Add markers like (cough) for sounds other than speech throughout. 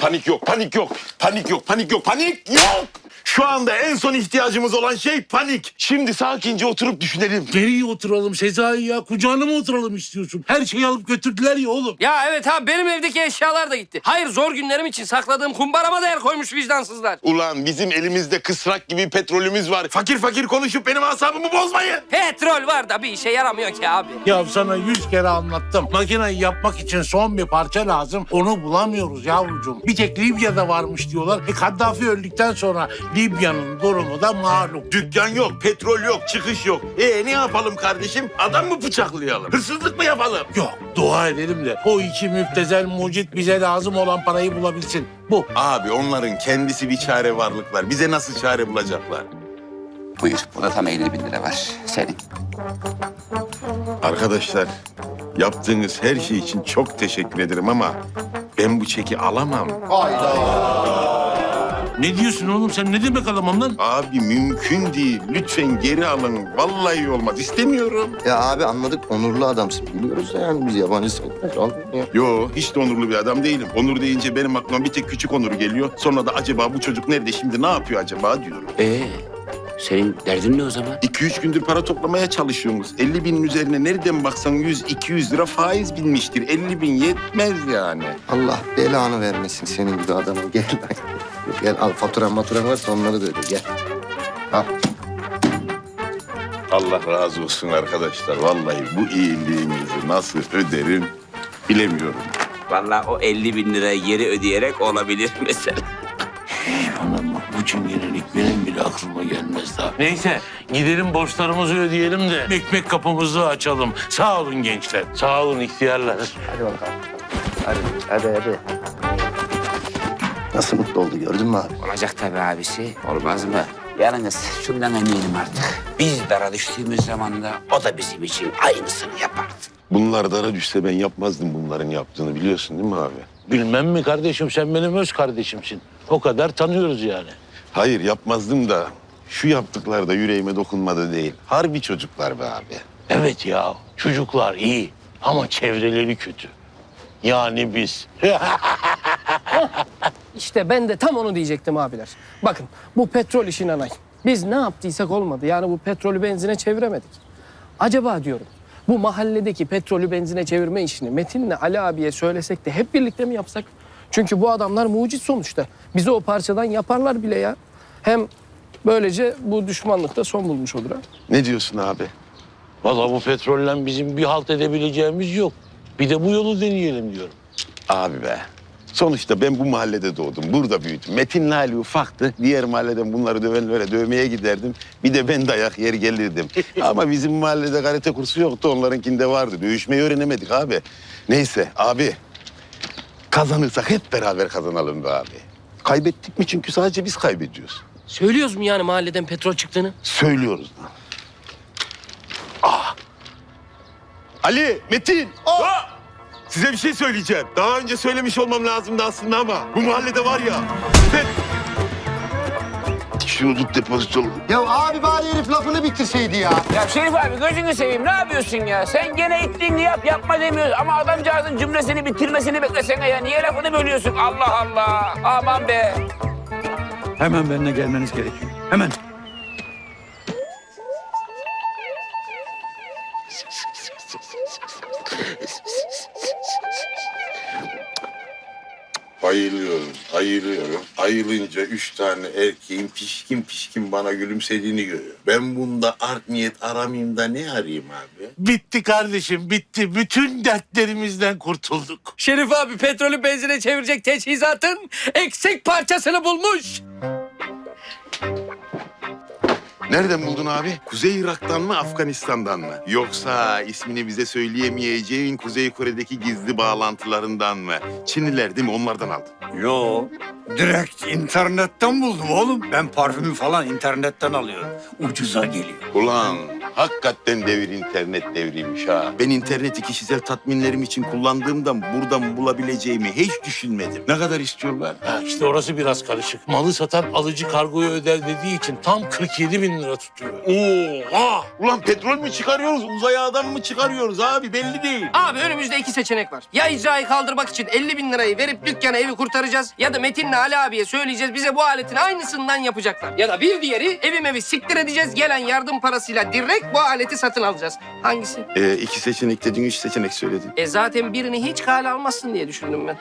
Panik yok, panik yok. Panik yok, panik yok, panik yok. Şu anda en son ihtiyacımız olan şey panik. Şimdi sakince oturup düşünelim. Nereye oturalım Sezai ya? Kucağına mı oturalım istiyorsun? Her şeyi alıp götürdüler ya oğlum. Ya evet abi benim evdeki eşyalar da gitti. Hayır zor günlerim için sakladığım kumbarama değer koymuş vicdansızlar. Ulan bizim elimizde kısrak gibi petrolümüz var. Fakir fakir konuşup benim asabımı bozmayın. Petrol var da bir işe yaramıyor ki abi. Ya sana yüz kere anlattım. Makineyi yapmak için son bir parça lazım. Onu bulamıyoruz yavrucuğum. Bir tek Libya'da varmış diyorlar. E Kaddafi öldükten sonra Libya'nın durumu da malum. Dükkan yok, petrol yok, çıkış yok. E ne yapalım kardeşim? Adam mı bıçaklayalım? Hırsızlık mı yapalım? Yok dua edelim de o iki müptezel mucit bize lazım olan parayı bulabilsin. Bu. Abi onların kendisi bir çare varlıklar. Bize nasıl çare bulacaklar? Buyur. Burada tam 50 bin lira var. Senin. Arkadaşlar yaptığınız her şey için çok teşekkür ederim ama ben bu çeki alamam. Ne diyorsun oğlum sen ne demek alamam lan? Abi mümkün değil. Lütfen geri alın. Vallahi olmaz. İstemiyorum. Ya abi anladık onurlu adamsın biliyoruz da yani biz yabancı sayılmaz. Al ya. Yo hiç de onurlu bir adam değilim. Onur deyince benim aklıma bir tek küçük Onur geliyor. Sonra da acaba bu çocuk nerede şimdi ne yapıyor acaba diyorum. Ee, senin derdin ne o zaman? 2-3 gündür para toplamaya çalışıyoruz. 50 binin üzerine nereden baksan 100-200 lira faiz binmiştir. 50 bin yetmez yani. Allah belanı vermesin senin gibi adama gel lan. Gel al faturan maturan varsa onları da öde gel. Al. Allah razı olsun arkadaşlar. Vallahi bu iyiliğinizi nasıl öderim bilemiyorum. Vallahi o 50 bin lirayı geri ödeyerek olabilir (laughs) mesela. Anam bak bu çingenelik benim bile aklıma gelmez daha. Neyse gidelim borçlarımızı ödeyelim de ekmek kapımızı açalım. Sağ olun gençler. Sağ olun ihtiyarlar. Hadi bakalım. Hadi hadi hadi. Nasıl mutlu oldu gördün mü abi? Olacak tabii abisi. Olmaz mı? Yalnız şundan eminim artık. Biz dara düştüğümüz zaman da o da bizim için aynısını yapardı. Bunlar dara düşse ben yapmazdım bunların yaptığını biliyorsun değil mi abi? Bilmem mi kardeşim sen benim öz kardeşimsin. O kadar tanıyoruz yani. Hayır yapmazdım da şu yaptıklar da yüreğime dokunmadı değil. Harbi çocuklar be abi. Evet ya çocuklar iyi ama çevreleri kötü. Yani biz. (laughs) İşte ben de tam onu diyecektim abiler. Bakın bu petrol işin anay. Biz ne yaptıysak olmadı. Yani bu petrolü benzine çeviremedik. Acaba diyorum bu mahalledeki petrolü benzine çevirme işini Metin'le Ali abiye söylesek de hep birlikte mi yapsak? Çünkü bu adamlar mucit sonuçta. Bizi o parçadan yaparlar bile ya. Hem böylece bu düşmanlık da son bulmuş olur ha. Ne diyorsun abi? Vallahi bu petrolle bizim bir halt edebileceğimiz yok. Bir de bu yolu deneyelim diyorum. Abi be. Sonuçta ben bu mahallede doğdum. Burada büyüdüm. Metin'le Ali ufaktı. Diğer mahalleden bunları dövenlere dövmeye giderdim. Bir de ben dayak yer gelirdim. (laughs) Ama bizim mahallede karate kursu yoktu. Onlarınkinde vardı. Dövüşmeyi öğrenemedik abi. Neyse abi. Kazanırsak hep beraber kazanalım be abi. Kaybettik mi? Çünkü sadece biz kaybediyoruz. Söylüyoruz mu yani mahalleden petrol çıktığını? Söylüyoruz lan. Ah. Ali, Metin. Ah! Size bir şey söyleyeceğim. Daha önce söylemiş olmam lazımdı aslında ama bu mahallede var ya. Ben... Şunu tut depozitolu. Ya abi bari herif lafını bitirseydi ya. Ya Şerif abi gözünü seveyim ne yapıyorsun ya? Sen gene ittiğini yap yapma demiyoruz ama adamcağızın cümlesini bitirmesini beklesene ya. Niye lafını bölüyorsun? Allah Allah. Aman be. Hemen benimle gelmeniz gerekiyor. Hemen. Ayılıyorum, ayılıyorum. Ayılınca üç tane erkeğin pişkin pişkin bana gülümsediğini görüyorum. Ben bunda art niyet aramayayım da ne arayayım abi? Bitti kardeşim bitti. Bütün dertlerimizden kurtulduk. Şerif abi petrolü benzine çevirecek teçhizatın eksik parçasını bulmuş. Nereden buldun abi? Kuzey Irak'tan mı, Afganistan'dan mı? Yoksa ismini bize söyleyemeyeceğin Kuzey Kore'deki gizli bağlantılarından mı? Çinliler değil mi? Onlardan aldın. Yo. Direkt internetten buldum oğlum. Ben parfümü falan internetten alıyorum. Ucuza geliyor. Ulan Hakikaten devir internet devriymiş ha. Ben interneti kişisel tatminlerim için kullandığımdan buradan bulabileceğimi hiç düşünmedim. Ne kadar istiyorlar? Ha işte orası biraz karışık. Malı satan alıcı kargoyu öder dediği için tam 47 bin lira tutuyor. Oha! Ulan petrol mü çıkarıyoruz, uzaya adam mı çıkarıyoruz abi belli değil. Abi önümüzde iki seçenek var. Ya icrayı kaldırmak için 50 bin lirayı verip dükkana evi kurtaracağız ya da Metin'le Ali abiye söyleyeceğiz bize bu aletin aynısından yapacaklar. Ya da bir diğeri evim evi siktir edeceğiz gelen yardım parasıyla direkt bu aleti satın alacağız. Hangisi? Ee, iki seçenek dedin, üç seçenek söyledin. E zaten birini hiç kale almazsın diye düşündüm ben.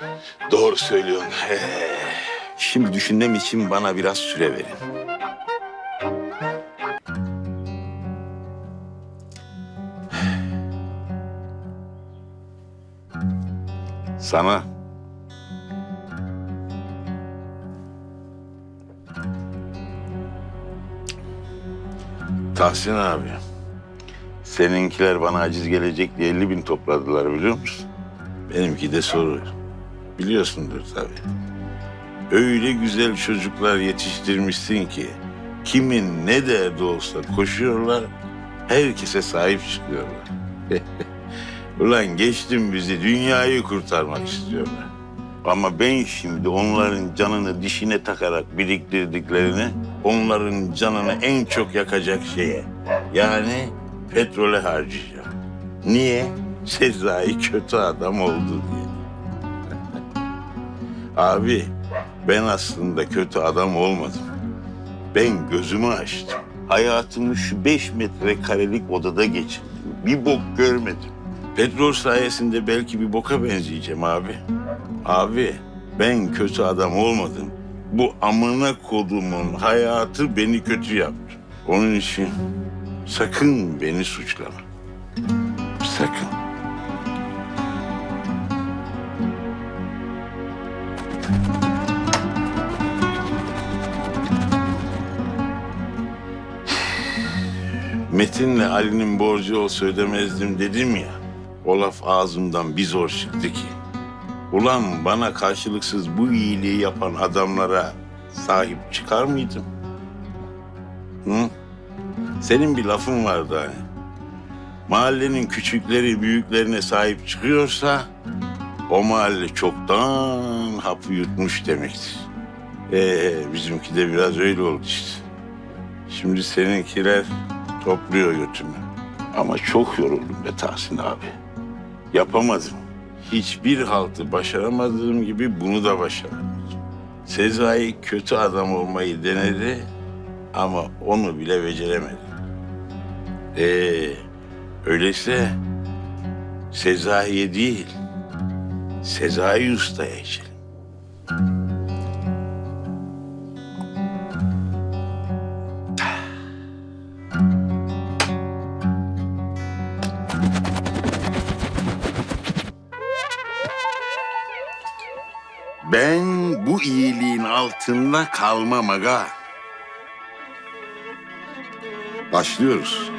Doğru söylüyorsun. Ee, Şimdi düşünmem için bana biraz süre verin. Sana Tahsin abi. Seninkiler bana aciz gelecek diye 50 bin topladılar biliyor musun? Benimki de soru. Biliyorsundur tabii. Öyle güzel çocuklar yetiştirmişsin ki kimin ne derdi olsa koşuyorlar, herkese sahip çıkıyorlar. (laughs) Ulan geçtim bizi dünyayı kurtarmak istiyorlar. Ama ben şimdi onların canını dişine takarak biriktirdiklerini onların canını en çok yakacak şeye yani petrole harcayacağım. Niye? Sezai kötü adam oldu diye. (laughs) Abi ben aslında kötü adam olmadım. Ben gözümü açtım. Hayatımı şu beş metrekarelik odada geçirdim. Bir bok görmedim. Petrol sayesinde belki bir boka benzeyeceğim abi. Abi ben kötü adam olmadım. Bu amına kodumun hayatı beni kötü yaptı. Onun için sakın beni suçlama. Sakın. Metin'le Ali'nin borcu olsa ödemezdim dedim ya. O laf ağzımdan bir zor çıktı ki. Ulan bana karşılıksız bu iyiliği yapan adamlara sahip çıkar mıydım? Hı? Senin bir lafın vardı hani. Mahallenin küçükleri büyüklerine sahip çıkıyorsa o mahalle çoktan hapı yutmuş demektir. Ee, bizimki de biraz öyle oldu işte. Şimdi seninkiler topluyor götümü. Ama çok yoruldum be Tahsin abi. Yapamadım. Hiçbir haltı başaramadığım gibi bunu da başaramadım. Sezai kötü adam olmayı denedi ama onu bile beceremedi. Ee, öyleyse Sezai'ye değil, Sezai Usta'ya içelim. Ben bu iyiliğin altında kalmam aga. Başlıyoruz.